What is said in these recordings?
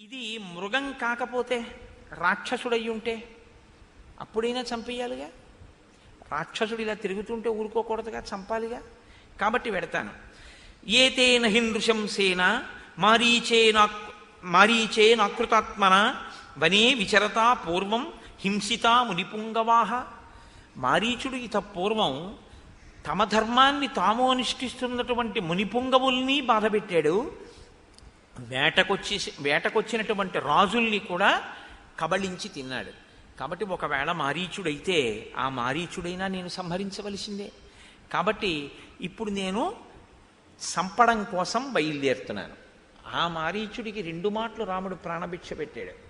ఇది మృగం కాకపోతే రాక్షసుడయ్యుంటే అప్పుడైనా చంపేయాలిగా? రాక్షసుడు ఇలా తిరుగుతుంటే ఊరుకోకూడదుగా? చంపాలిగా? కాబట్టి పెడతాను. ఏతేన హిందృశంసేన మారీచేన మారీచేనాకృతాత్మన వనే విచరతా పూర్వం హింసితా మునిపుంగవాహ మారీచుడు ఇత పూర్వం తమ ధర్మాన్ని తాము అనుష్ఠిస్తున్నటువంటి మునిపుంగవుల్ని బాధపెట్టాడు. వేటకొచ్చి వేటకొచ్చినటువంటి రాజుల్ని కూడా కబళించి తిన్నాడు. కాబట్టి ఒకవేళ మారీచుడైతే ఆ మారీచుడైనా నేను సంహరించవలసిందే. కాబట్టి ఇప్పుడు నేను సంపడం కోసం బయలుదేరుతున్నాను. ఆ మారీచుడికి రెండు మాటలు రాముడు ప్రాణభిక్ష పెట్టాడు.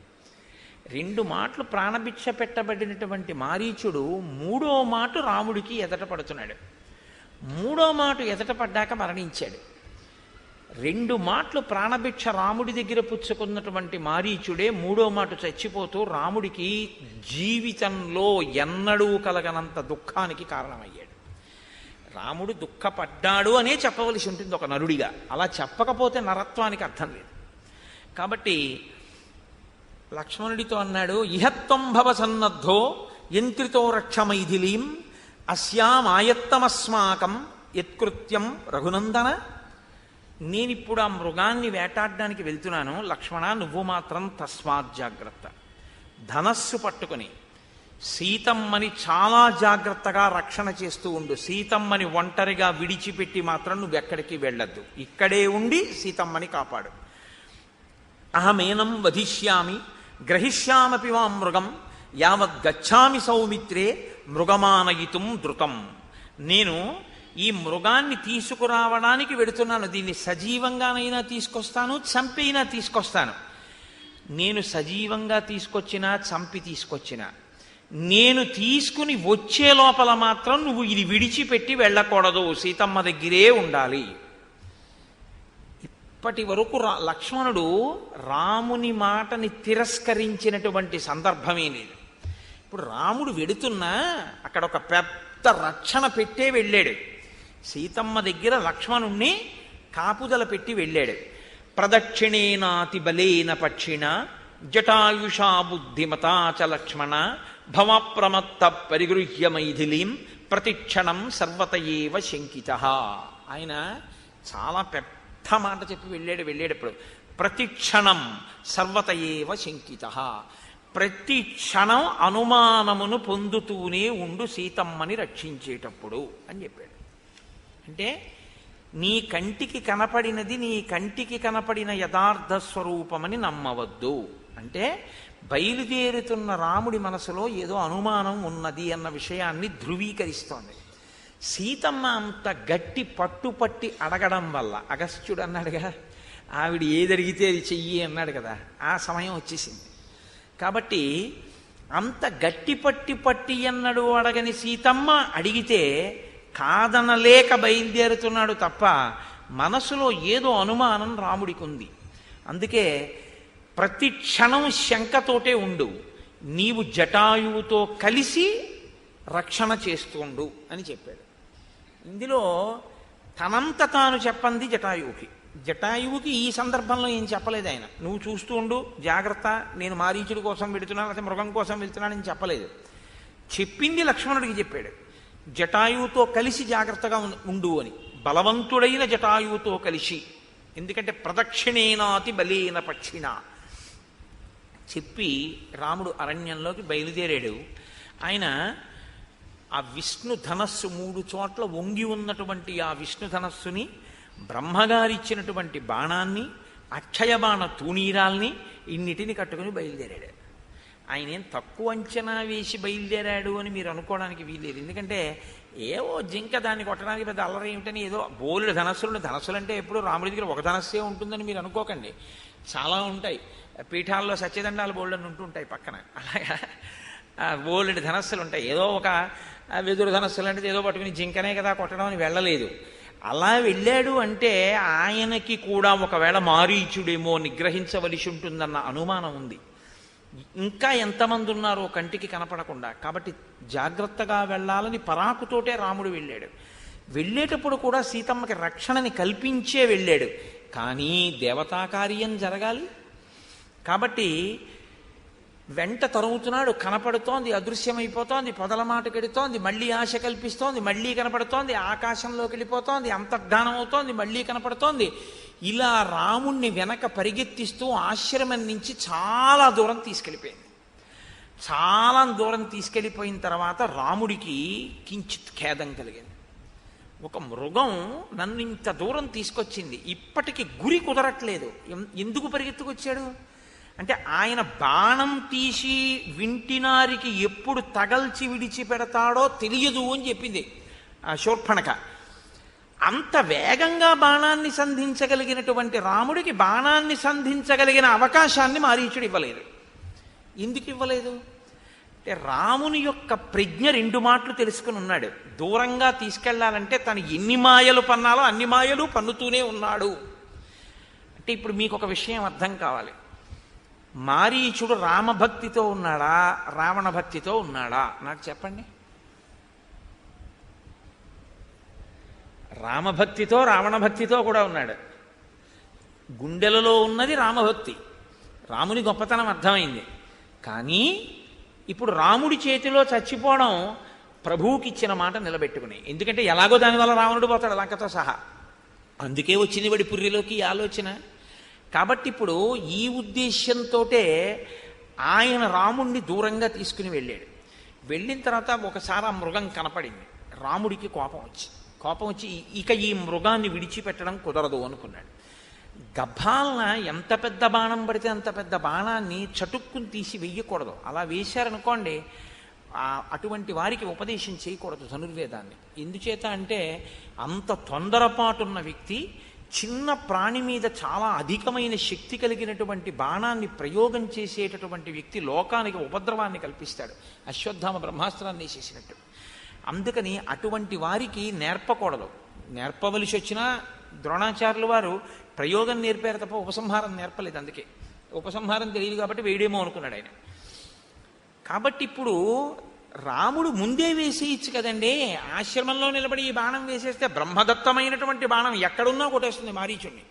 రెండు మాటలు ప్రాణభిక్ష పెట్టబడినటువంటి మారీచుడు మూడో మాట రాముడికి ఎదట పడుతున్నాడు. మూడో మాట ఎదట పడ్డాక మరణించాడు. రెండు మాటలు ప్రాణభిక్ష రాముడి దగ్గర పుచ్చుకున్నటువంటి మారీచుడే మూడో మాట చచ్చిపోతూ రాముడికి జీవితంలో ఎన్నడూ కలగనంత దుఃఖానికి కారణమయ్యాడు. రాముడు దుఃఖపడ్డాడు అనే చెప్పవలసి ఉంటుంది ఒక నరుడిగా. అలా చెప్పకపోతే నరత్వానికి అర్థం లేదు. కాబట్టి లక్ష్మణుడితో అన్నాడు ఇహత్వం భవ సన్నద్ధో యంత్రితో రక్షమైథిలీం అస్యామాయత్తమస్మాకం యత్కృత్యం రఘునందన నేనిప్పుడు ఆ మృగాన్ని వేటాడడానికి వెళ్తున్నాను. లక్ష్మణ నువ్వు మాత్రం తస్మాత్ జాగ్రత్త. ధనస్సు పట్టుకుని సీతమ్మని చాలా జాగ్రత్తగా రక్షణ చేస్తూ ఉండు. సీతమ్మని ఒంటరిగా విడిచిపెట్టి మాత్రం నువ్వెక్కడికి వెళ్ళొద్దు. ఇక్కడే ఉండి సీతమ్మని కాపాడు. అహమేనం వధిష్యామి గ్రహిష్యామపి మా మృగం యావత్ గచ్చామి సౌమిత్రే మృగమానయితుం ధృతం. నేను ఈ మృగాన్ని తీసుకురావడానికి వెడుతున్నాను. దీన్ని సజీవంగానైనా తీసుకొస్తాను చంపైనా తీసుకొస్తాను. నేను సజీవంగా తీసుకొచ్చినా చంపి తీసుకొచ్చినా. నేను తీసుకుని వచ్చే లోపల మాత్రం నువ్వు ఇది విడిచిపెట్టి వెళ్ళకూడదు. సీతమ్మ దగ్గరే ఉండాలి. ఇప్పటి వరకు రా లక్ష్మణుడు రాముని మాటని తిరస్కరించినటువంటి సందర్భమే లేదు. ఇప్పుడు రాముడు వెడుతున్నా అక్కడ ఒక పెద్ద రక్షణ పెట్టే వెళ్ళాడు. సీతమ్మ దగ్గర లక్ష్మణుణ్ణి కాపుదల పెట్టి వెళ్ళాడు. ప్రదక్షిణేనాతి బలేన పక్షిణ జటాయుషా బుద్ధిమతా చ లక్ష్మణ భవప్రమత్త పరిగృహ్య మైథిలీం ప్రతిక్షణం సర్వతయేవ శంకిత. ఆయన చాలా పెద్ద మాట చెప్పి వెళ్ళాడు వెళ్ళేటప్పుడు ప్రతిక్షణం సర్వతయేవ శంకిత. ప్రతి క్షణం అనుమానమును పొందుతూనే ఉండు సీతమ్మని రక్షించేటప్పుడు అని చెప్పాడు. అంటే నీ కంటికి కనపడినది నీ కంటికి కనపడిన యథార్థ స్వరూపమని నమ్మవద్దు. అంటే బయలుదేరుతున్న రాముడి మనసులో ఏదో అనుమానం ఉన్నది అన్న విషయాన్ని ధృవీకరిస్తోంది. సీతమ్మ అంత గట్టి పట్టుపట్టి అడగడం వల్ల అగస్త్యుడు అన్నాడుగా ఆవిడ ఏది అడిగితే అది చెయ్యి అన్నాడు కదా ఆ సమయం వచ్చేసింది. కాబట్టి అంత గట్టి పట్టి పట్టి అన్నడు అడగని సీతమ్మ అడిగితే కాదనలేక బయలుదేరుతున్నాడు తప్ప మనసులో ఏదో అనుమానం రాముడికి ఉంది అందుకే ప్రతి క్షణం శంకతోటే ఉండు. నీవు జటాయువుతో కలిసి రక్షణ చేస్తుండు అని చెప్పాడు. ఇందులో తనంత తాను చెప్పంది జటాయువుకి. జటాయువుకి ఈ సందర్భంలో ఏం చెప్పలేదు ఆయన. నువ్వు చూస్తూ ఉండు జాగ్రత్త నేను మారీచుడి కోసం వెళుతున్నాను లేకపోతే మృగం కోసం వెళ్తున్నానని చెప్పలేదు. చెప్పింది లక్ష్మణుడికి చెప్పాడు. జటాయువుతో కలిసి జాగ్రత్తగా ఉం- ఉండు అని. బలవంతుడైన జటాయువుతో కలిసి. ఎందుకంటే ప్రదక్షిణేనాతి బలీన పక్షిణ. చెప్పి రాముడు అరణ్యంలోకి బయలుదేరాడు. ఆయన ఆ విష్ణు ధనస్సు మూడు చోట్ల వంగి ఉన్నటువంటి ఆ విష్ణు ధనస్సుని బ్రహ్మగారిచ్చినటువంటి బాణాన్ని అక్షయ బాణ తూణీరాల్ని ఇన్నిటిని కట్టుకుని బయలుదేరాడు. ఆయన ఏం తక్కువ అంచనా వేసి బయలుదేరాడు అని మీరు అనుకోవడానికి వీల్లేదు. ఎందుకంటే ఏవో జింక దాన్ని కొట్టడానికి పెద్ద అల్లరి ఏమిటని ఏదో బోలుడు ధనస్సులు ధనస్సులు అంటే ఎప్పుడు రాముడి దగ్గర ఒక ధనస్సే ఉంటుందని మీరు అనుకోకండి. చాలా ఉంటాయి. పీఠాల్లో సత్యదండాలు బోల్డని ఉంటుంటాయి పక్కన. అలాగా? ఆ బోలెడు ధనస్సులు ఉంటాయి. ఏదో ఒక వెదురు ధనస్సులు అంటే ఏదో పట్టుకుని జింకనే కదా కొట్టడం అని వెళ్ళలేదు. అలా వెళ్ళాడు అంటే ఆయనకి కూడా ఒకవేళ మారీచుడేమో నిగ్రహించవలసి ఉంటుందన్న అనుమానం ఉంది. ఇంకా ఎంతమంది ఉన్నారో కంటికి కనపడకుండా. కాబట్టి జాగ్రత్తగా వెళ్ళాలని పరాకుతోటే రాముడు వెళ్ళాడు. వెళ్ళేటప్పుడు కూడా సీతమ్మకి రక్షణని కల్పించే వెళ్ళాడు. కానీ దేవతా కార్యం జరగాలి. కాబట్టి వెంట తరుగుతున్నాడు కనపడుతోంది అదృశ్యమైపోతోంది పొదల మాట కెడుతోంది మళ్ళీ ఆశ కల్పిస్తోంది మళ్ళీ కనపడుతోంది ఆకాశంలోకి వెళ్ళిపోతోంది అంతర్ధానం అవుతోంది మళ్ళీ కనపడుతోంది. ఇలా రాముణ్ణి వెనక పరిగెత్తిస్తూ ఆశ్రమం నుంచి చాలా దూరం తీసుకెళ్ళిపోయింది. చాలా దూరం తీసుకెళ్ళిపోయిన తర్వాత రాముడికి కించిత్ ఖేదం కలిగింది. ఒక మృగం నన్ను ఇంత దూరం తీసుకొచ్చింది. ఇప్పటికి గురి కుదరట్లేదు. ఎం- ఎందుకు పరిగెత్తుకొచ్చాడు? అంటే ఆయన బాణం తీసి వింటినారికి ఎప్పుడు తగల్చి విడిచిపెడతాడో తెలియదు అని చెప్పింది. ఆ శూర్పణక. అంత వేగంగా బాణాన్ని సంధించగలిగినటువంటి రాముడికి బాణాన్ని సంధించగలిగిన అవకాశాన్ని మారీచుడు ఇవ్వలేదు. ఎందుకు ఇవ్వలేదు? అంటే రాముని యొక్క ప్రజ్ఞ రెండు మాటలు తెలుసుకుని ఉన్నాడు. దూరంగా తీసుకెళ్ళాలంటే తను ఎన్ని మాయలు పన్నాలో అన్ని మాయలు పన్నుతూనే ఉన్నాడు. అంటే ఇప్పుడు మీకు ఒక విషయం అర్థం కావాలి. మారీచుడు రామభక్తితో ఉన్నాడా? రావణ భక్తితో ఉన్నాడా? నాకు చెప్పండి. రామభక్తితో రావణ భక్తితో కూడా ఉన్నాడు. గుండెలలో ఉన్నది రామభక్తి. రాముని గొప్పతనం అర్థమైంది. కానీ ఇప్పుడు రాముడి చేతిలో చచ్చిపోవడం ప్రభువుకి ఇచ్చిన మాట నిలబెట్టుకుని ఎందుకంటే ఎలాగో దానివల్ల రావణుడు పోతాడు లంకతో సహా. అందుకే వచ్చింది వాడి పుర్రిలోకి ఈ ఆలోచన. కాబట్టి ఇప్పుడు ఈ ఉద్దేశ్యంతోటే ఆయన రాముణ్ణి దూరంగా తీసుకుని వెళ్ళాడు. వెళ్ళిన తర్వాత ఒకసారి ఆ మృగం కనపడింది. రాముడికి కోపం వచ్చింది. కోపం వచ్చి ఇక ఈ మృగాన్ని విడిచిపెట్టడం కుదరదు అనుకున్నాడు. గభాలన ఎంత పెద్ద బాణం పడితే అంత పెద్ద బాణాన్ని చటుక్కుని తీసి వెయ్యకూడదు. అలా వేశారనుకోండి అటువంటి వారికి ఉపదేశం చేయకూడదు ధనుర్వేదాన్ని. ఎందుచేత అంటే అంత తొందరపాటున్న వ్యక్తి చిన్న ప్రాణి మీద చాలా అధికమైన శక్తి కలిగినటువంటి బాణాన్ని ప్రయోగం చేసేటటువంటి వ్యక్తి లోకానికి ఉపద్రవాన్ని కల్పిస్తాడు. అశ్వత్థామ బ్రహ్మాస్త్రాన్ని వేసేసినట్టు. అందుకని అటువంటి వారికి నేర్పకూడదు. నేర్పవలసి వచ్చినా ద్రోణాచార్యుల వారు ప్రయోగం నేర్పారు తప్ప ఉపసంహారం నేర్పలేదు అందుకే. ఉపసంహారం తెలియదు కాబట్టి వేయడేమో అనుకున్నాడు ఆయన. కాబట్టి ఇప్పుడు రాముడు ముందే వేసేయచ్చు కదండి. ఆశ్రమంలో నిలబడి ఈ బాణం వేసేస్తే బ్రహ్మదత్తమైనటువంటి బాణం ఎక్కడున్నా కొట్టేస్తుంది మారీచుణ్ణి.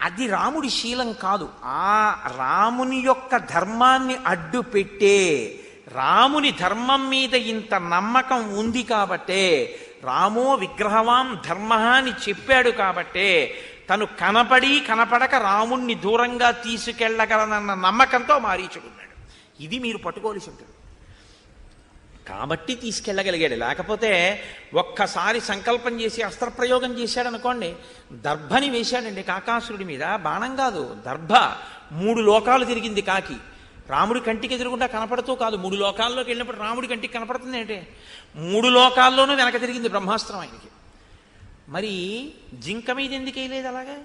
అది రాముడి శీలం కాదు. ఆ రాముని యొక్క ధర్మాన్ని అడ్డు పెట్టే రాముని ధర్మం మీద ఇంత నమ్మకం ఉంది కాబట్టే రామో విగ్రహవాం ధర్మ అని చెప్పాడు కాబట్టే తను కనపడి కనపడక రాముణ్ణి దూరంగా తీసుకెళ్ళగలనన్న నమ్మకంతో మారీచుకున్నాడు. ఇది మీరు పట్టుకోవలసి ఉంటుంది కాబట్టి తీసుకెళ్ళగలిగాడు. లేకపోతే ఒక్కసారి సంకల్పం చేసి అస్త్రప్రయోగం చేశాడనుకోండి దర్భని వేశాడండి కాకాసురుడి మీద. బాణం కాదు దర్భ. మూడు లోకాలు తిరిగింది కాకి. రాముడి కంటికి ఎదురుగుండా కనపడుతూ కాదు. మూడు లోకాల్లోకి వెళ్ళినప్పుడు రాముడి కంటికి కనపడుతుంది ఏంటి? మూడు లోకాల్లోనూ వెనక తిరిగింది బ్రహ్మాస్త్రం ఆయనకి. మరి జింక మీద ఎందుకు వేయలేదు అలాగా?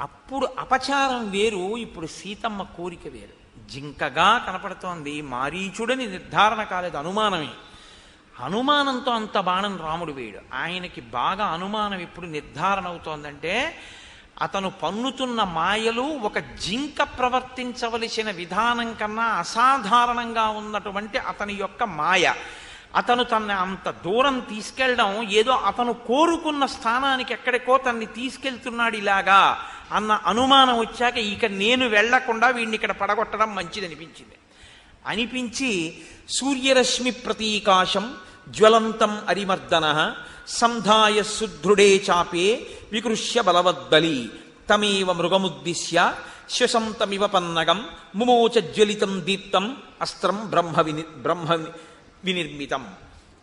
అప్పుడు అపచారం వేరు ఇప్పుడు సీతమ్మ కోరిక వేరు. జింకగా కనపడుతోంది మారీచుడని నిర్ధారణ కాలేదు అనుమానమే. అనుమానంతో అంత బాణం రాముడు వేయడు. ఆయనకి బాగా అనుమానం ఇప్పుడు నిర్ధారణ అవుతోందంటే అతను పన్నుతున్న మాయలు ఒక జింక ప్రవర్తించవలసిన విధానం కన్నా అసాధారణంగా ఉన్నటువంటి అతని యొక్క మాయ. అతను తన అంత దూరం తీసుకెళ్ళడం ఏదో అతను కోరుకున్న స్థానానికి ఎక్కడికో తన్ని తీసుకెళ్తున్నాడు ఇలాగా అన్న అనుమానం వచ్చాక ఇక నేను వెళ్ళకుండా వీడిని ఇక్కడ పడగొట్టడం మంచిది అనిపించింది అనిపించి సూర్యరశ్మి ప్రతీకాశం జ్వలంతం అరిమర్దన సంధాయ సుదృఢే చాపే వికృష్య బలవద్దలి. తమేవ మృగముద్దిశ్య. శ్వసంతమివ పన్నగం. ముమోచ జ్వలితం దీప్తం. అస్త్రం బ్రహ్మ విని బ్రహ్మ వినిర్మితం.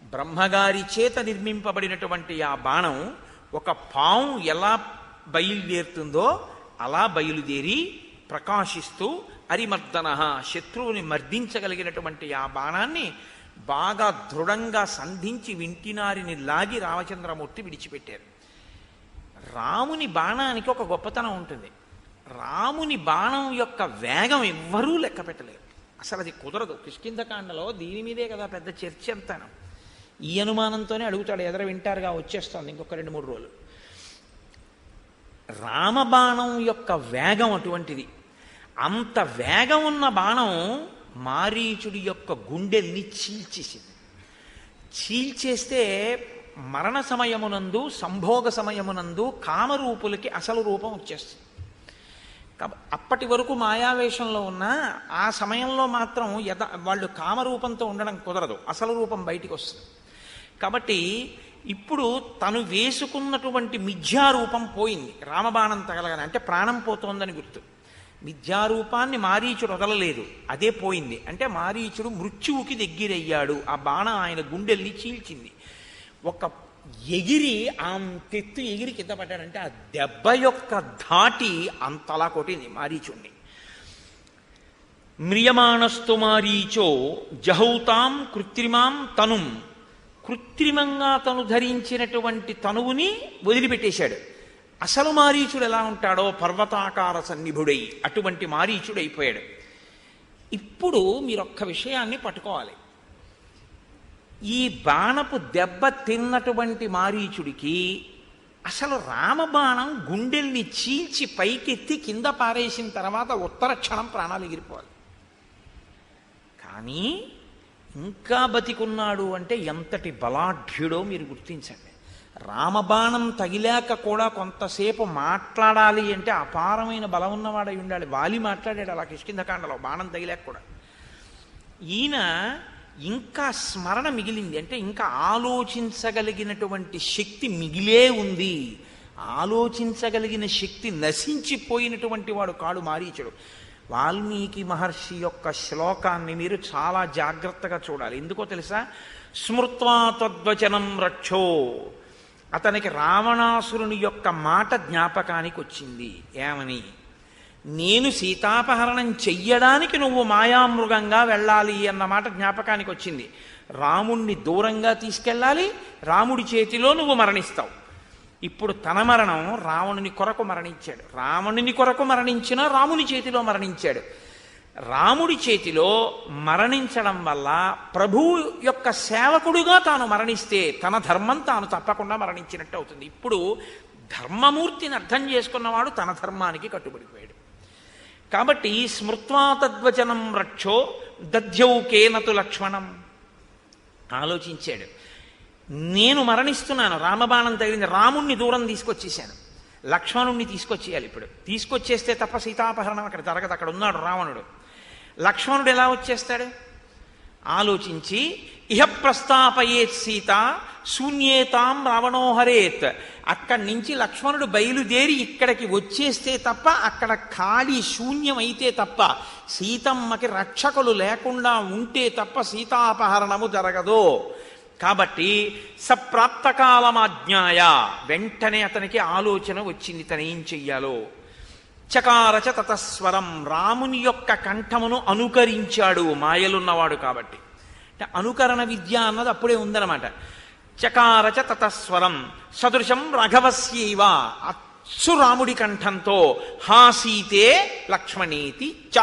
బ్రహ్మగారి చేత నిర్మింపబడినటువంటి ఆ బాణం ఒక పాము ఎలా బయలుదేరుతుందో అలా బయలుదేరి ప్రకాశిస్తూ అరిమర్దన శత్రువుని మర్దించగలిగినటువంటి ఆ బాణాన్ని బాగా దృఢంగా సంధించి వింటినారిని లాగి రామచంద్రమూర్తి విడిచిపెట్టారు. రాముని బాణానికి ఒక గొప్పతనం ఉంటుంది. రాముని బాణం యొక్క వేగం ఎవ్వరూ లెక్క పెట్టలేరు. అసలు అది కుదరదు. కిష్కింధకాండలో దీని మీదే కదా పెద్ద చర్చ అంతాను. ఈ అనుమానంతోనే అడుగుతాడు ఎదర వింటారుగా? వచ్చేస్తుంది ఇంకొక రెండు మూడు రోజులు. రామబాణం యొక్క వేగం అటువంటిది. అంత వేగం ఉన్న బాణం మారీచుడి యొక్క గుండెల్ని చీల్చేసింది. చీల్చేస్తే మరణ సమయమునందు సంభోగ సమయమునందు కామరూపులకి అసలు రూపం వచ్చేస్తుంది. అప్పటి వరకు మాయావేషంలో ఉన్న ఆ సమయంలో మాత్రం యథ వాళ్ళు కామరూపంతో ఉండడం కుదరదు. అసలు రూపం బయటికి వస్తుంది. కాబట్టి ఇప్పుడు తను వేసుకున్నటువంటి మిథ్యారూపం పోయింది. రామబాణం తగలగానే అంటే ప్రాణం పోతోందని గుర్తు. మిథ్యారూపాన్ని మారీచుడు వదలలేదు. అదే పోయింది. అంటే మారీచుడు మృత్యువుకి దగ్గరయ్యాడు. ఆ బాణం ఆయన గుండెల్ని చీల్చింది. ఒక ఎగిరి అంతెత్తు ఎగిరి కింద పడ్డాడంటే ఆ దెబ్బ యొక్క ధాటి అంతలా కొట్టింది మారీచుణ్ణి మ్రియమాణస్తు మారీచో జహౌతాం కృత్రిమాం తనుం. కృత్రిమంగా తను ధరించినటువంటి తనువుని వదిలిపెట్టేశాడు. అసలు మారీచుడు ఎలా ఉంటాడో పర్వతాకార సన్నిభుడై అటువంటి మారీచుడు అయిపోయాడు ఇప్పుడు మీరొక్క విషయాన్ని పట్టుకోవాలి. ఈ బాణపు దెబ్బ తిన్నటువంటి మారీచుడికి అసలు రామబాణం గుండెల్ని చీల్చి పైకెత్తి కింద పారేసిన తర్వాత ఉత్తర క్షణం ప్రాణాలు ఎగిరిపోవాలి. కానీ ఇంకా బతికున్నాడు అంటే ఎంతటి బలాఢ్యుడో మీరు గుర్తించండి. రామబాణం తగిలాక కూడా కొంతసేపు మాట్లాడాలి అంటే అపారమైన బలం ఉన్నవాడై ఉండాలి. వాలి మాట్లాడాడు అలా కిష్కిందకాండలో బాణం తగిలాక కూడా. ఈయన ఇంకా స్మరణ మిగిలింది. అంటే ఇంకా ఆలోచించగలిగినటువంటి శక్తి మిగిలే ఉంది. ఆలోచించగలిగిన శక్తి నశించిపోయినటువంటి వాడు కాడు మారీచుడు. వాల్మీకి మహర్షి యొక్క శ్లోకాన్ని మీరు చాలా జాగ్రత్తగా చూడాలి. ఎందుకో తెలుసా? స్మృత్వా తద్వచనం రక్షో. అతనికి రావణాసురుని యొక్క మాట జ్ఞాపకానికి వచ్చింది. ఏమని? నేను సీతాపహరణం చెయ్యడానికి నువ్వు మాయామృగంగా వెళ్ళాలి అన్నమాట జ్ఞాపకానికి వచ్చింది. రాముణ్ణి దూరంగా తీసుకెళ్ళాలి రాముడి చేతిలో నువ్వు మరణిస్తావు. ఇప్పుడు తన మరణం రావణుని కొరకు మరణించాడు. రావణుని కొరకు మరణించిన రాముని చేతిలో మరణించాడు. రాముడి చేతిలో మరణించడం వల్ల ప్రభువు యొక్క సేవకుడుగా తాను మరణిస్తే తన ధర్మం తాను తప్పకుండా మరణించినట్టు అవుతుంది. ఇప్పుడు ధర్మమూర్తిని అర్థం చేసుకున్నవాడు తన ధర్మానికి కట్టుబడిపోయాడు. కాబట్టి స్మృత్వా తద్వచనం రక్షో దధ్యౌకేనతు లక్ష్మణం. ఆలోచించాడు. నేను మరణిస్తున్నాను రామబాణం తగిలింది రాముణ్ణి దూరం తీసుకొచ్చేసాను లక్ష్మణుణ్ణి తీసుకొచ్చేయాలి ఇప్పుడు. తీసుకొచ్చేస్తే తప్ప సీతాపహరణం అక్కడ జరగదు అక్కడ ఉన్నాడు రావణుడు. లక్ష్మణుడు ఎలా వచ్చేస్తాడు? ఆలోచించి ఇహ ప్రస్తాపయేత్ సీత శూన్యేతాం రావణోహరేత్. అక్కడి నుంచి లక్ష్మణుడు బయలుదేరి ఇక్కడికి వచ్చేస్తే తప్ప అక్కడ ఖాళీ శూన్యమైతే తప్ప సీతమ్మకి రక్షకులు లేకుండా ఉంటే తప్ప సీతాపహరణము జరగదు. కాబట్టి సప్రాప్తకాలమాజ్ఞాయ. వెంటనే అతనికి ఆలోచన వచ్చింది తను ఏం చెయ్యాలో. చకారచ తతస్వరం రాముని యొక్క కంఠమును అనుకరించాడు మాయలున్నవాడు కాబట్టి. అనుకరణ విద్య అన్నది అప్పుడే ఉందన్నమాట. చకారచ తతస్వరం సదృశం రఘవస్యైవ. అచ్చు రాముడి కంఠంతో హా సీతే లక్ష్మణేతి చ.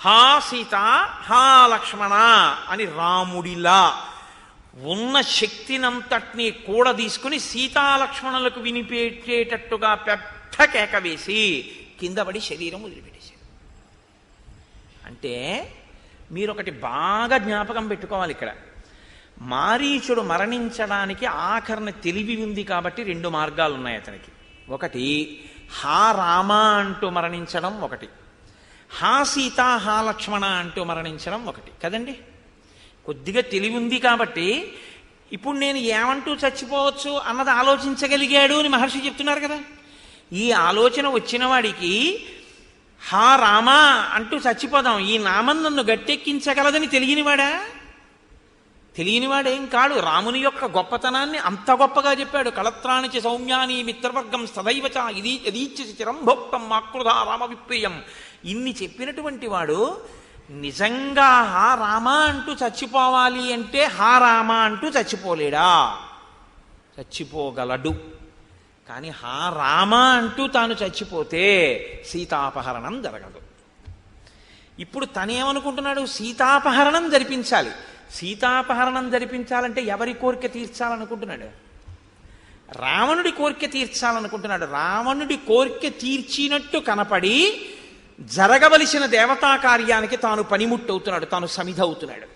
హా సీత హా లక్ష్మణ అని రాముడిలా ఉన్న శక్తినంతటినీ కూడా తీసుకుని సీతాలక్ష్మణులకు వినిపెట్టేటట్టుగా పెద్ద కేక వేసి కింద పడి శరీరం వదిలిపెట్టేశారు అంటే మీరు ఒకటి బాగా జ్ఞాపకం పెట్టుకోవాలి ఇక్కడ. మారీచుడు మరణించడానికి ఆఖరిని తెలివి ఉంది కాబట్టి రెండు మార్గాలు ఉన్నాయి అతనికి. ఒకటి హా రామ అంటూ మరణించడం ఒకటి. హా సీత హా లక్ష్మణ అంటూ మరణించడం ఒకటి. కదండి? కొద్దిగా తెలివి ఉంది కాబట్టి ఇప్పుడు నేను ఏమంటూ చచ్చిపోవచ్చు అన్నది ఆలోచించగలిగాడు అని మహర్షి చెప్తున్నారు కదా. ఈ ఆలోచన వచ్చిన వాడికి హా రామా అంటూ చచ్చిపోదాం. ఈ నామం నన్ను గట్టెక్కించగలదని తెలియనివాడా? తెలియనివాడేం కాడు. రాముని యొక్క గొప్పతనాన్ని అంత గొప్పగా చెప్పాడు. కళత్రాణిచి సౌమ్యాని మిత్రవర్గం సదైవచ ఇది యదీచ్య చిరం భోక్తం మాకృధ రామ విప్రియం ఇన్ని చెప్పినటువంటి వాడు నిజంగా హా రామ అంటూ చచ్చిపోవాలి అంటే హా రామ అంటూ చచ్చిపోలేడా? చచ్చిపోగలడు. కానీ హా రామ అంటూ తాను చచ్చిపోతే సీతాపహరణం జరగదు. ఇప్పుడు తనేమనుకుంటున్నాడు? సీతాపహరణం జరిపించాలి. సీతాపహరణం జరిపించాలంటే ఎవరి కోరిక తీర్చాలనుకుంటున్నాడు? రావణుడి కోరిక తీర్చాలనుకుంటున్నాడు. రావణుడి కోరిక తీర్చినట్టు కనపడి జరగవలసిన దేవతా కార్యానికి తాను పనిముట్టవుతున్నాడు తాను సమిధ అవుతున్నాడు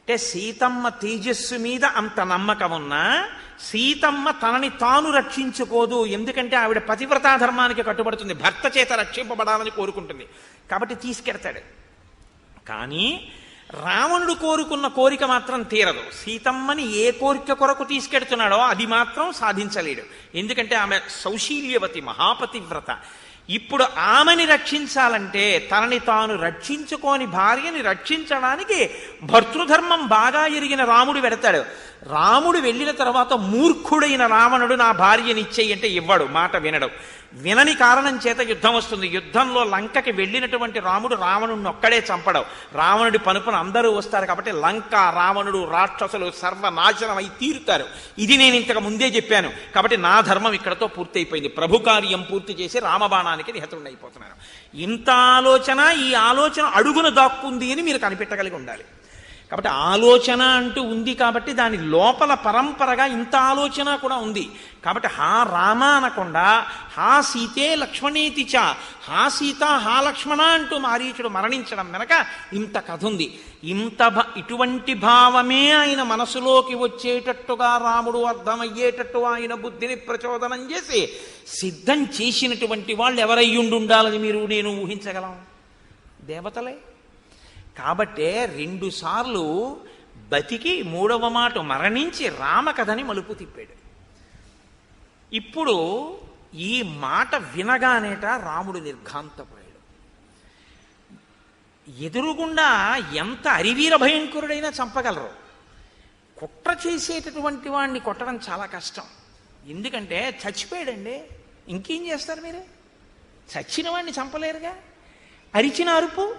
అంటే సీతమ్మ తేజస్సు మీద అంత నమ్మకం ఉన్నా సీతమ్మ తనని తాను రక్షించుకోదు. ఎందుకంటే ఆవిడ పతివ్రతా ధర్మానికి కట్టుబడుతుంది. భర్త చేత రక్షింపబడాలని కోరుకుంటుంది. కాబట్టి తీసుకెడతాడు. కానీ రావణుడు కోరుకున్న కోరిక మాత్రం తీరదు. సీతమ్మని ఏ కోరిక కొరకు తీసుకెడుతున్నాడో అది మాత్రం సాధించలేడు. ఎందుకంటే ఆమె సౌశీల్యవతి మహాపతివ్రత. ఇప్పుడు ఆమెని రక్షించాలంటే తనని తాను రక్షించుకోని భార్యని రక్షించడానికి భర్తృధర్మం బాగా ఎరిగిన రాముడు వెడతాడు. రాముడు వెళ్ళిన తర్వాత మూర్ఖుడైన రావణుడు నా భార్యనిచ్చేయి అంటే ఇవ్వడు మాట వినడు. వినని కారణం చేత యుద్ధం వస్తుంది. యుద్ధంలో లంకకి వెళ్ళినటువంటి రాముడు రావణుడిని ఒక్కడే చంపడం. రావణుడి పనుపున అందరూ వస్తారు కాబట్టి లంక రావణుడు రాక్షసులు సర్వనాశనం అయి తీరుతారు. ఇది నేను ఇంతకు ముందే చెప్పాను. కాబట్టి నా ధర్మం ఇక్కడతో పూర్తయిపోయింది. ప్రభు కార్యం పూర్తి చేసి రామబాణానికి నిహతుడిని అయిపోతున్నాను ఇంత ఆలోచన ఈ ఆలోచన అడుగున దాక్కుంది అని మీరు కనిపెట్టగలిగి ఉండాలి. కాబట్టి ఆలోచన అంటూ ఉంది కాబట్టి దాని లోపల పరంపరగా ఇంత ఆలోచన కూడా ఉంది. కాబట్టి హా రామ అనకుండా హా సీతే లక్ష్మణేతి చ హా సీత హా లక్ష్మణ అంటూ మారీచుడు మరణించడం వెనక ఇంత కథ ఉంది. ఇంత ఇటువంటి భావమే ఆయన మనసులోకి వచ్చేటట్టుగా రాముడు అర్థమయ్యేటట్టు ఆయన బుద్ధిని ప్రచోదనం చేసి సిద్ధం చేసినటువంటి వాళ్ళు ఎవరయ్యుండుండాలని మీరు నేను ఊహించగలం? దేవతలే. కాబట్టే రెండుసార్లు బతికి మూడవ మాట మరణించి రామకథని మలుపు తిప్పాడు. ఇప్పుడు ఈ మాట వినగానేట రాముడు నిర్ఘాంతపోయాడు. ఎదురుగుండా ఎంత అరివీర భయంకరుడైనా చంపగలరు. కుట్ర చేసేటటువంటి వాడిని కొట్టడం చాలా కష్టం. ఎందుకంటే చచ్చిపోయాడండి. ఇంకేం చేస్తారు మీరు? చచ్చిన వాడిని చంపలేరుగా? అరిచిన అరుపు?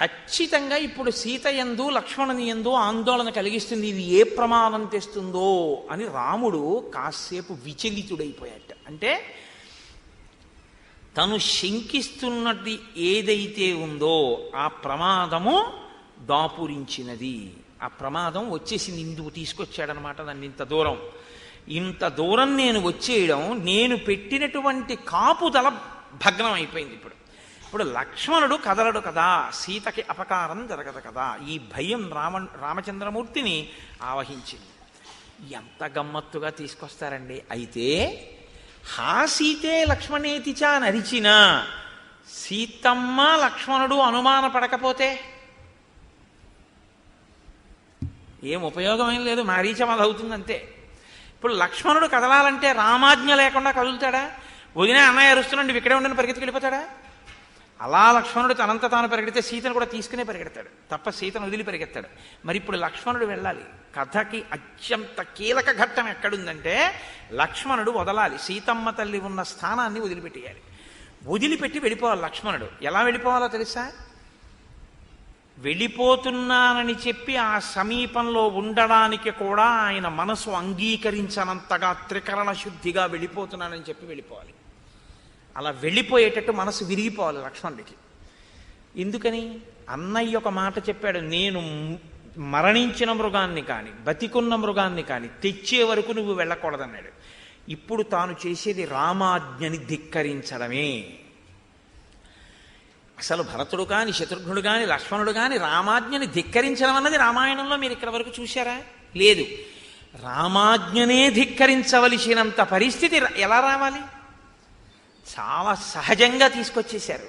ఖచ్చితంగా ఇప్పుడు సీత ఎందు లక్ష్మణుని ఎందు ఆందోళన కలిగిస్తుంది. ఇది ఏ ప్రమాదం తెస్తుందో అని రాముడు కాసేపు విచలితుడైపోయాట అంటే తను శంకిస్తున్నది ఏదైతే ఉందో ఆ ప్రమాదము దాపురించినది. ఆ ప్రమాదం వచ్చేసింది ఇందుకు తీసుకొచ్చాడనమాట దాన్ని ఇంత దూరం. ఇంత దూరం నేను వచ్చేయడం నేను పెట్టినటువంటి కాపుదల భగ్నం అయిపోయింది ఇప్పుడు. ఇప్పుడు లక్ష్మణుడు కదలడు కదా సీతకి అపకారం జరగదు కదా. ఈ భయం రామ రామచంద్రమూర్తిని ఆవహించింది. ఎంత గమ్మత్తుగా తీసుకొస్తారండి. అయితే హా సీతే లక్ష్మణేతిచా నరిచిన సీతమ్మ లక్ష్మణుడు అనుమాన పడకపోతే? ఏం ఉపయోగం ఏం లేదు మారీచమది అవుతుందంతే. ఇప్పుడు లక్ష్మణుడు కదలాలంటే రామాజ్ఞ లేకుండా కదులుతాడా? వదిన అన్నయ్య అరుస్తున్నాడు ఇక్కడే ఉండని పరిగెత్తుకు వెళ్ళిపోతాడా అలా లక్ష్మణుడు తనంత తాను పరిగెడితే సీతను కూడా తీసుకునే పరిగెడతాడు. తప్ప సీతను వదిలి పరిగెత్తాడు. మరి ఇప్పుడు లక్ష్మణుడు వెళ్ళాలి. కథకి అత్యంత కీలక ఘట్టం ఎక్కడుందంటే లక్ష్మణుడు వదలాలి. సీతమ్మ తల్లి ఉన్న స్థానాన్ని వదిలిపెట్టేయాలి. వదిలిపెట్టి వెళ్ళిపోవాలి లక్ష్మణుడు. ఎలా వెళ్ళిపోవాలో తెలుసా? వెళ్ళిపోతున్నానని చెప్పి ఆ సమీపంలో ఉండడానికి కూడా ఆయన మనసు అంగీకరించనంతగా త్రికరణ శుద్ధిగా వెళ్ళిపోతున్నానని చెప్పి వెళ్ళిపోవాలి. అలా వెళ్ళిపోయేటట్టు మనసు విరిగిపోవాలి లక్ష్మణుడికి. ఎందుకని? అన్నయ్య ఒక మాట చెప్పాడు నేను మరణించిన మృగాన్ని కానీ బతికున్న మృగాన్ని కానీ తెచ్చే వరకు నువ్వు వెళ్ళకూడదన్నాడు. ఇప్పుడు తాను చేసేది రామాజ్ఞని ధిక్కరించడమే. అసలు భరతుడు కాని శత్రుఘ్నుడు కాని లక్ష్మణుడు కాని రామాజ్ఞని ధిక్కరించడం అన్నది రామాయణంలో మీరు ఇక్కడ వరకు చూశారా? లేదు. రామాజ్ఞనే ధిక్కరించవలసినంత పరిస్థితి ఎలా రావాలి? చాలా సహజంగా తీసుకొచ్చేశారు.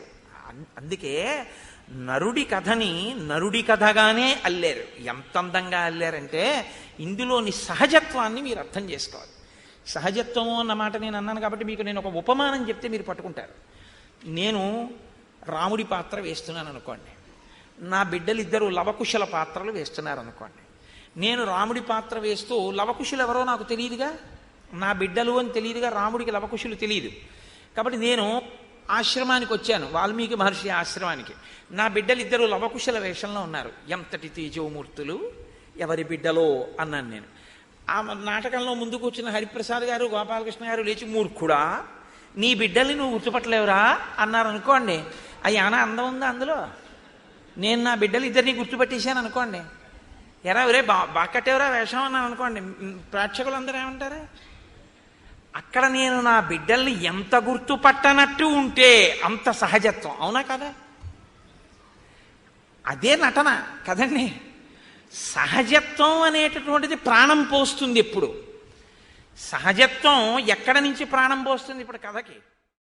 అందుకే నరుడి కథని నరుడి కథగానే అల్లారు. ఎంత అందంగా అల్లారంటే ఇందులోని సహజత్వాన్ని మీరు అర్థం చేసుకోవాలి. సహజత్వము అన్న మాట నేను అన్నాను కాబట్టి మీకు నేను ఒక ఉపమానం చెప్తే మీరు పట్టుకుంటారు. నేను రాముడి పాత్ర వేస్తున్నాను అనుకోండి. నా బిడ్డలు ఇద్దరు లవకుశల పాత్రలు వేస్తున్నారు అనుకోండి. నేను రాముడి పాత్ర వేస్తూ లవకుశులు ఎవరో నాకు తెలియదుగా? నా బిడ్డలు అని తెలియదుగా? రాముడికి లవకుశులు తెలియదు. కాబట్టి నేను ఆశ్రమానికి వచ్చాను వాల్మీకి మహర్షి ఆశ్రమానికి. నా బిడ్డలు ఇద్దరు లవకుశల వేషంలో ఉన్నారు. ఎంతటి తేజోమూర్తులు ఎవరి బిడ్డలో అన్నాను నేను. ఆ నాటకంలో ముందుకు వచ్చిన హరిప్రసాద్ గారు గోపాలకృష్ణ గారు లేచి మూర్ఖుడా నీ బిడ్డల్ని నువ్వు గుర్తుపట్టలేవురా అన్నారు అనుకోండి. అయ్యానా అందం ఉందా అందులో? నేను నా బిడ్డలు ఇద్దరిని గుర్తుపట్టేశాను అనుకోండి. ఎరా ఒరే బా బాగా వేషం అన్నాను అనుకోండి. ప్రేక్షకులు అందరూ ఏమంటారా? అక్కడ నేను నా బిడ్డల్ని ఎంత గుర్తుపట్టనట్టు ఉంటే అంత సహజత్వం. అవునా కదా? అదే నటన కదండి. సహజత్వం అనేటటువంటిది ప్రాణం పోస్తుంది ఎప్పుడు. సహజత్వం ఎక్కడ నుంచి ప్రాణం పోస్తుంది ఇప్పుడు కథకి?